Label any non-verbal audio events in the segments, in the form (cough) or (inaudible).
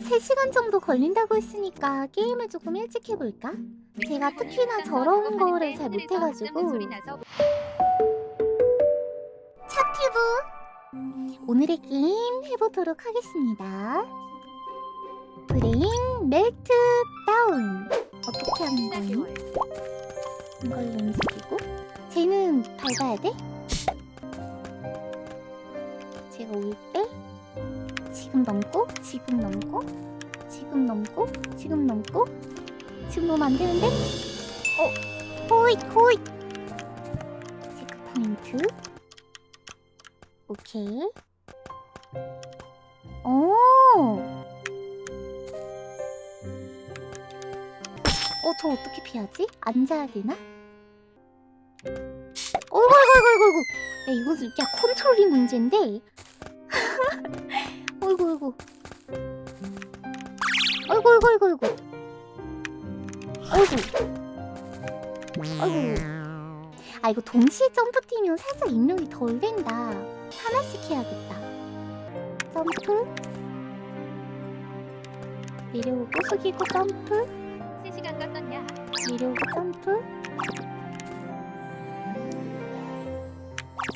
3시간 정도 걸린다고 했으니까 게임을 조금 일찍 해볼까? 제가 특히나 저런 거를 잘 못해가지고 차튜브 오늘의 게임 해보도록 하겠습니다 브레인 멜트 다운 어떻게 하는 거니? 이걸로 움직이고 쟤는 밟아야 돼? 제가 올때 지금 넘고 지금 넘고 지금 넘고 지금 넘고 지금 넘으면 안 되는데? 어 호잇 호잇 체크 포인트 오케이 오 어, 저 어떻게 피하지? 앉아야 되나? 어이구, 어이구, 어이구, 어이구. 야, 이거, 좀- 야, 컨트롤이 문제인데? 어이구, 어이구, 어이구, 어이구. 어이구. 어이구. 아, 이거 동시에 점프 뛰면 살짝 입력이 덜 된다. 하나씩 해야겠다. 점프. 내려오고, 숙이고, 점프. 3시간 껐었냐? 내려오고 점프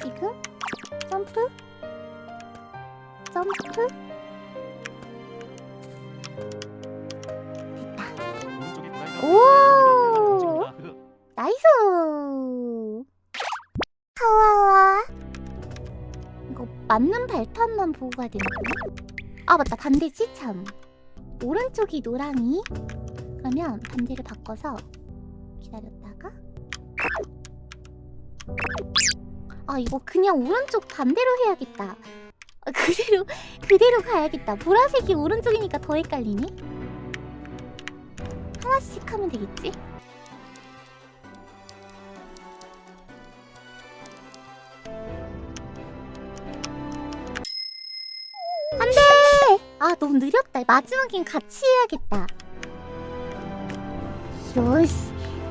지금 점프 점프 나이스. 하와와. 이거 맞는 발판만 보고 가야 되는구나? 아 맞다. 반대지? 참. 오른쪽이 노랑이. 그러면 반대를 바꿔서 기다렸다가. 아 이거 그냥 오른쪽 반대로 해야겠다. 아, 그대로 그대로 가야겠다. 보라색이 오른쪽이니까 더 헷갈리네. 하나씩 하면 되겠지 아 너무 느렸다. 마지막엔 같이 해야겠다. 요시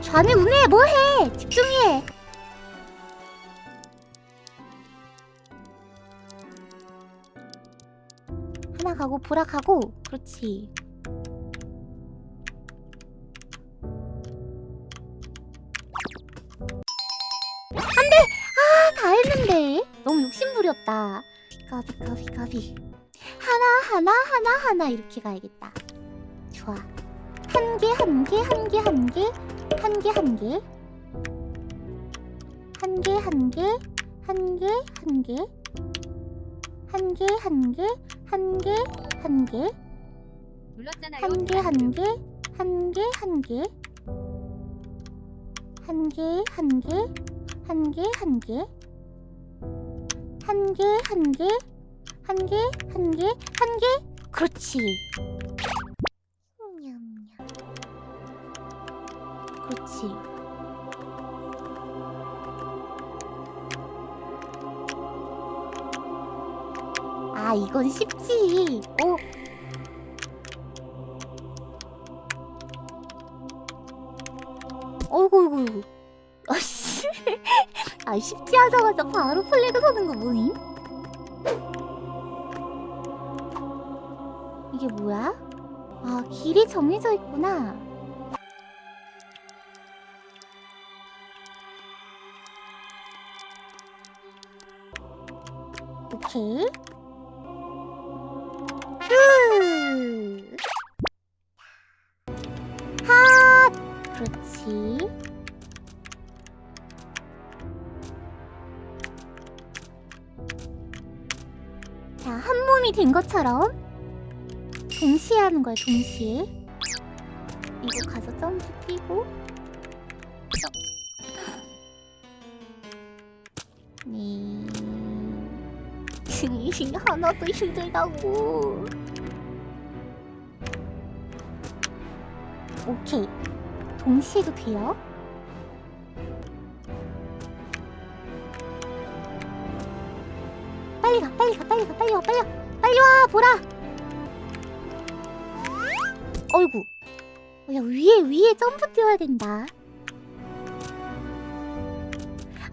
좌뇌 우뇌 뭐해? 집중해. 하나 가고 보라 가고. 그렇지. 안돼! 아 다 했는데. 너무 욕심부렸다. 가비 가비 가비 하나 하나 하나 이렇게 가야겠다 좋아 한 개, 한 개, 한 개, 한 개, 한 개, 한 개, 한 개, 한 개, 한 개, 한 개, 한 개, 한 개, 한 개, 한 개. 한 개, 한 개, 한 개, 한 개, 한 개, 한 개, 한 개, 한 개, 한 개, 한 개, 한 개, 한 개, 한 개, 그렇지. 그렇지. 아, 이건 쉽지. 어? 어이구, 어이구. 아씨. (laughs) 아, 쉽지 하자마자 바로 플래그 서는 거 뭐임? 길이 정해져 있구나. 오케이. 된 것처럼 동시에 하는 거야, 동시에. 이거 가서 점프 뛰고. 네. (laughs) 하나도 힘들다고. 오케이. 동시에도 돼요. 빨리 가, 빨리 가, 빨리 가, 빨리 와, 빨리 와, 빨리 와, 보라. 어이구. 어, 야, 위에, 위에 점프 뛰어야 된다.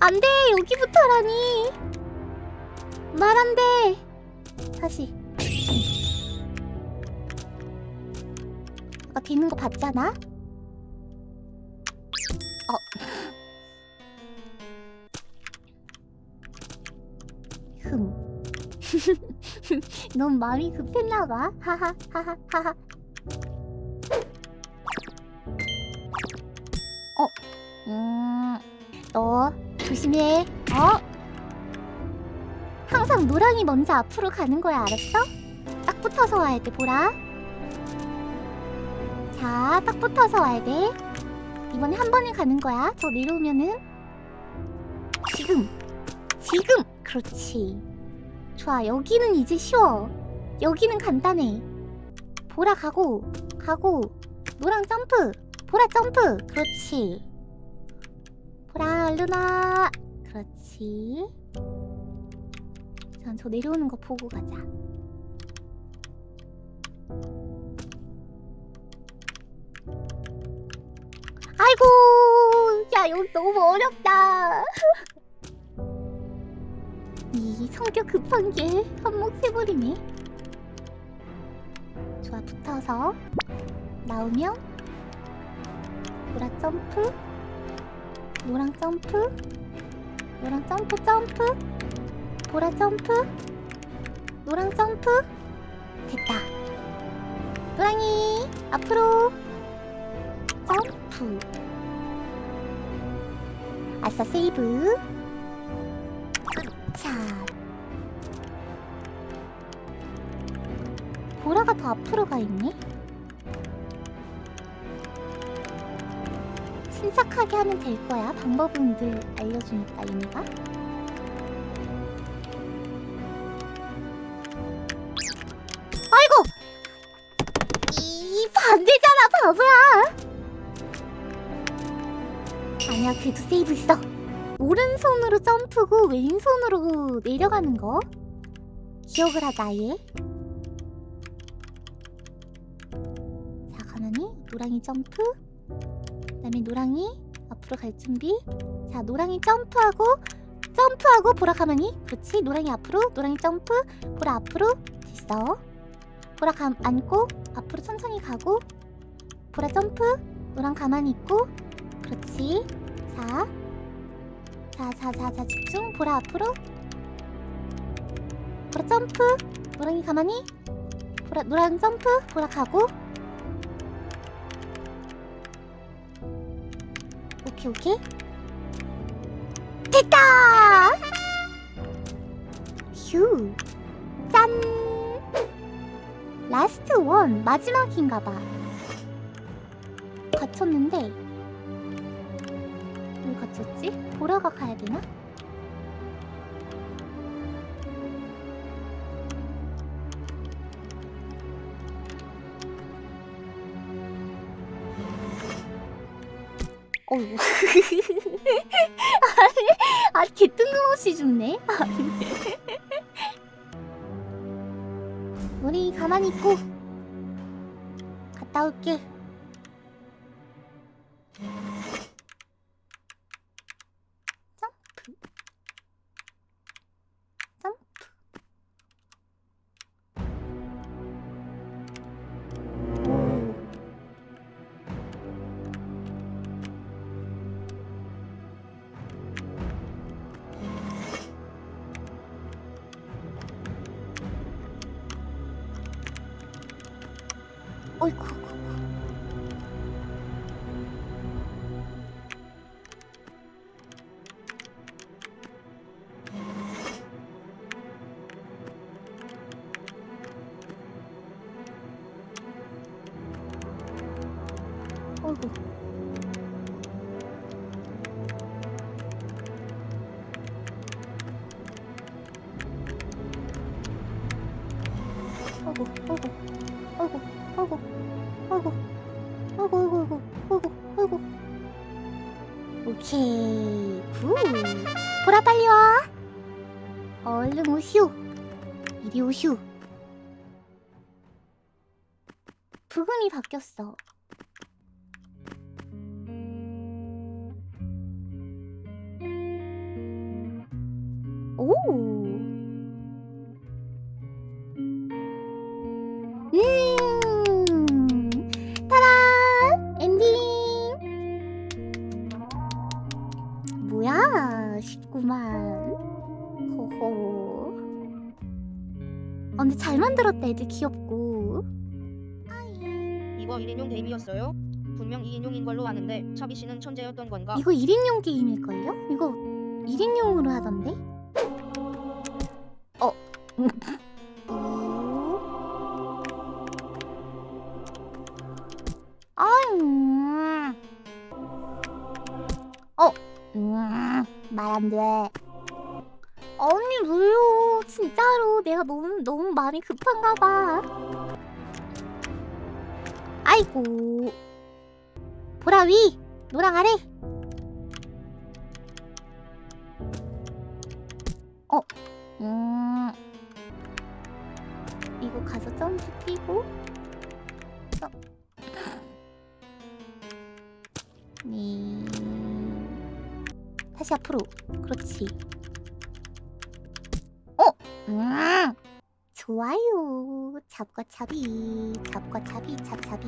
안 돼, 여기부터라니. 말 안 돼. 다시. 아까 되는 거 봤잖아? 어. 흠. (laughs) 넌 마음이 급했나봐. 하하, 하하, 하하. 너 조심해. 어? 항상 노랑이 먼저 앞으로 가는 거야, 알았어? 딱 붙어서 와야 돼, 보라. 자, 딱 붙어서 와야 돼. 이번에 한 번에 가는 거야. 저 내려오면은 지금, 지금. 그렇지. 좋아, 여기는 이제 쉬워. 여기는 간단해. 보라 가고, 가고, 노랑 점프. 보라 점프. 그렇지. 보라 얼른 와. 그렇지. 자, 저 내려오는 거 보고 가자. 아이고, 야 여기 너무 어렵다. (laughs) 이 성격 급한 게 한몫 해버리네. 좋아, 붙어서 나오면 보라 점프, 노랑 점프, 노랑 점프 점프, 보라 점프, 노랑 점프. 됐다. 노랑이 앞으로 점프. 아싸 세이브. 자. 보라가 더 앞으로 가 있네. 침착하게 하면 될 거야. 방법은 늘 알려주니까 얘네가. 아이고! 이 반대잖아, 바보야! 아니야, 그래도 세이브 있어. 오른손으로 점프고 왼손으로 내려가는 거. 기억을 하자, 얘. 자, 가만히 노랑이 점프. 그다음에 노랑이 앞으로 갈 준비. 자, 노랑이 점프하고 점프하고 보라 가만히. 그렇지. 노랑이 앞으로, 노랑이 점프. 보라 앞으로. 됐어. 보라 감 안고 앞으로 천천히 가고. 보라 점프. 노랑 가만히 있고. 그렇지. 자. 자, 자, 자, 자, 집중. 보라 앞으로. 보라 점프. 노랑이 가만히. 보라, 노랑 점프. 보라 가고. 오케이, 오케이. 됐다! 휴. 짠! 라스트 원. 마지막인가봐. 갇혔는데. 왜 갇혔지? 보라가 가야 되나? 어이구. (laughs) 아니, 아, 개 뜬금없이 죽네. (laughs) 우리 가만히 있고 갔다 올게. 어이구, 어이구. 오케이, 굿. 보라 빨리 와. 얼른 오시오. 이리 오시오. 부금이 바뀌었어. 오. 예. 음. 타란 엔딩. 뭐야? 쉽구만. 호호. 아, 근데 잘 만들었다 애들 귀엽고. 이거 1인용 게임이었어요? 분명 2인용인 걸로 아는데 차비 씨는 천재였던 건가? 이거 1인용 게임일걸요? 이거 1인용으로 하던데? 어 아유 어 음, 말안 돼. 언니 왜요? 진짜로 내가 너무 너무 마음이 급한가 봐. 아이고. 보라 위, 노랑 아래. 어, 음, 이거 가서 점프 뛰고. 어. 네. 다시 앞으로. 그렇지. 어, 음, 좋아요. 잡과 잡이, 잡과 잡이, 잡잡이.